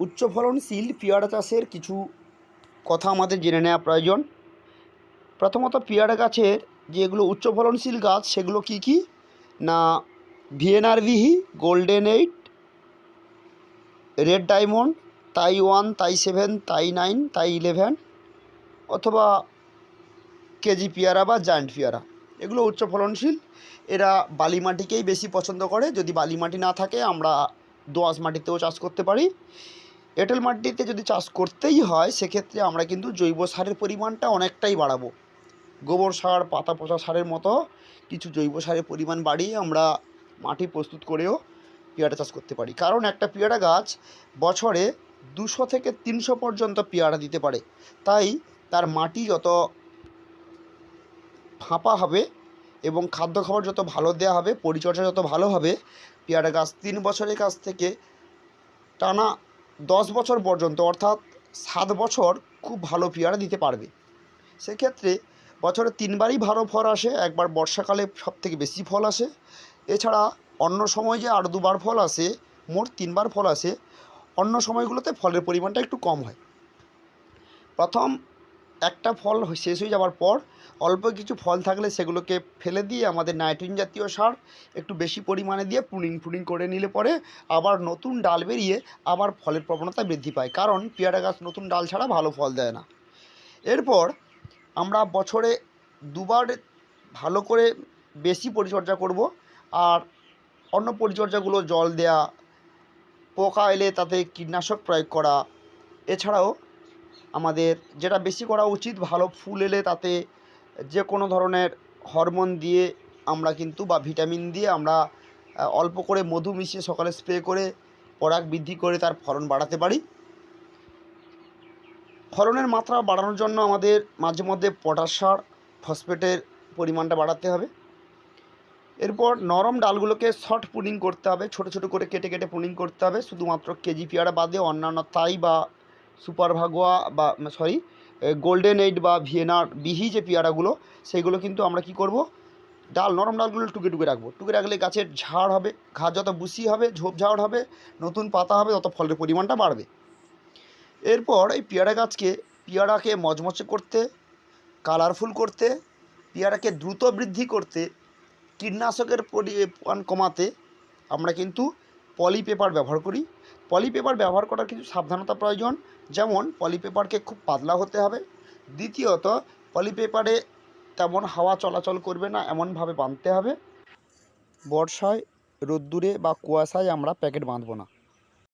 উচ্চ ফলনশীল পেয়ারা চাষের কিছু কথা আমাদের জেনে নেওয়া প্রয়োজন। প্রথমত পেয়ারা গাছের যেগুলো উচ্চ ফলনশীল গাছ, সেগুলো কি কি? না ভিএনআরভিহি golden eight, red diamond, Thai one, Thai seven, Thai nine, Thai eleven, অথবা কেজি পেয়ারা বা জায়ান্ট পেয়ারা। এগুলো উচ্চ ফলনশীল এরা বালি মাটিকেই বেশি পছন্দ করে। যদি বালি মাটি না থাকে, আমরা দোআঁশ মাটিতেও চাষ করতে পারি। এঁটেল মাটিতে যদি চাষ করতেই হয়, সেক্ষেত্রে আমরা কিন্তু জৈব সারের পরিমাণটা অনেকটাই বাড়াবো। গোবর সার, পাতা পচা সারের মতো কিছু জৈব সারের পরিমাণ বাড়িয়ে আমরা মাটি প্রস্তুত করেও পেয়ারা চাষ করতে পারি। কারণ একটা পেয়ারা গাছ বছরে দুশো থেকে তিনশো পর্যন্ত পেয়ারা দিতে পারে। তাই তার মাটি যত ফাঁপা হবে এবং খাদ্য খাবার যত ভালো দেওয়া হবে, পরিচর্যা যত ভালো হবে, পেয়ারা গাছ তিন বছরের কাছ থেকে টানা দশ বছর পর্যন্ত, অর্থাৎ সাত বছর খুব ভালো পেয়ারা দিতে পারবে। সেক্ষেত্রে বছরে তিনবারই ভালো ফল আসে, একবার বর্ষাকালে সব থেকে বেশি ফল আসে। এছাড়া অন্য সময় যে আর দুবার ফল আসে, মোট তিনবার ফল আসে, অন্য সময়গুলোতে ফলের পরিমাণটা একটু কম হয়। প্রথম একটা ফল শেষ হয়ে যাওয়ার পর অল্প কিছু ফল থাকলে সেগুলোকে ফেলে দিয়ে আমাদের নাইট্রোজেন জাতীয় সার একটু বেশি পরিমাণে দিয়ে প্রুনিং ফুনিং করে নিলে পরে আবার নতুন ডাল বেরিয়ে আবার ফলের প্রবণতা বৃদ্ধি পায়। কারণ পেয়ারা গাছ নতুন ডাল ছাড়া ভালো ফল দেয় না। এরপর আমরা বছরে দুবার ভালো করে বেশি পরিচর্যা করব আর অন্য পরিচর্যাগুলো জল দেয়া, পোকা এলে তাতে কীটনাশক প্রয়োগ করা, এছাড়াও আমাদের যেটা বেশি করা উচিত ভালো ফুল এলে তাতে যে কোনো ধরনের হরমোন দিয়ে আমরা কিন্তু বা ভিটামিন দিয়ে আমরা অল্প করে মধু মিশিয়ে সকালে স্প্রে করে পরাগ বৃদ্ধি করে তার ফলন বাড়াতে পারি। ফলনের মাত্রা বাড়ানোর জন্য আমাদের মাঝে মধ্যে পটাশ সার, ফসফেটের পরিমাণটা বাড়াতে হবে। এরপর নরম ডালগুলোকে শর্ট পুনিং করতে হবে, ছোট ছোট করে কেটে কেটে পুনিং করতে হবে, শুধুমাত্র কেজি পেয়ারা বাদে অন্যান্য তাই বা সুপার ভাগোয়া বা সরি গোল্ডেন এইট বা ভিয়েনার বিহি যে পেয়ারাগুলো সেইগুলো কিন্তু আমরা কি করব? ডাল, নরম ডালগুলো টুকে টুকে রাখব। টুকে রাখলে গাছের ঝাড় হবে ঘাস যত বুসি হবে ঝোপঝাড় হবে, নতুন পাতা হবে, তত ফলের পরিমাণটা বাড়বে। এরপর এই পেয়ারা গাছকে, পেয়ারাকে মজমচে করতে, কালারফুল করতে, পেয়ারাকে দ্রুত বৃদ্ধি করতে, কীটনাশকের পরিমাণ কমাতে আমরা কিন্তু পলি পেপার ব্যবহার করি। পলি পেপার ব্যবহার করার কিছু সাবধানতা প্রয়োজন, যেমন পলি পেপারকে খুব পাতলা হতে হবে। দ্বিতীয়ত পলি পেপারে তেমন হাওয়া চলাচল করবে না, এমনভাবে বাঁধতে হবে। বর্ষায়, রোদ্দুরে বা কুয়াশায় আমরা প্যাকেট বাঁধবো না।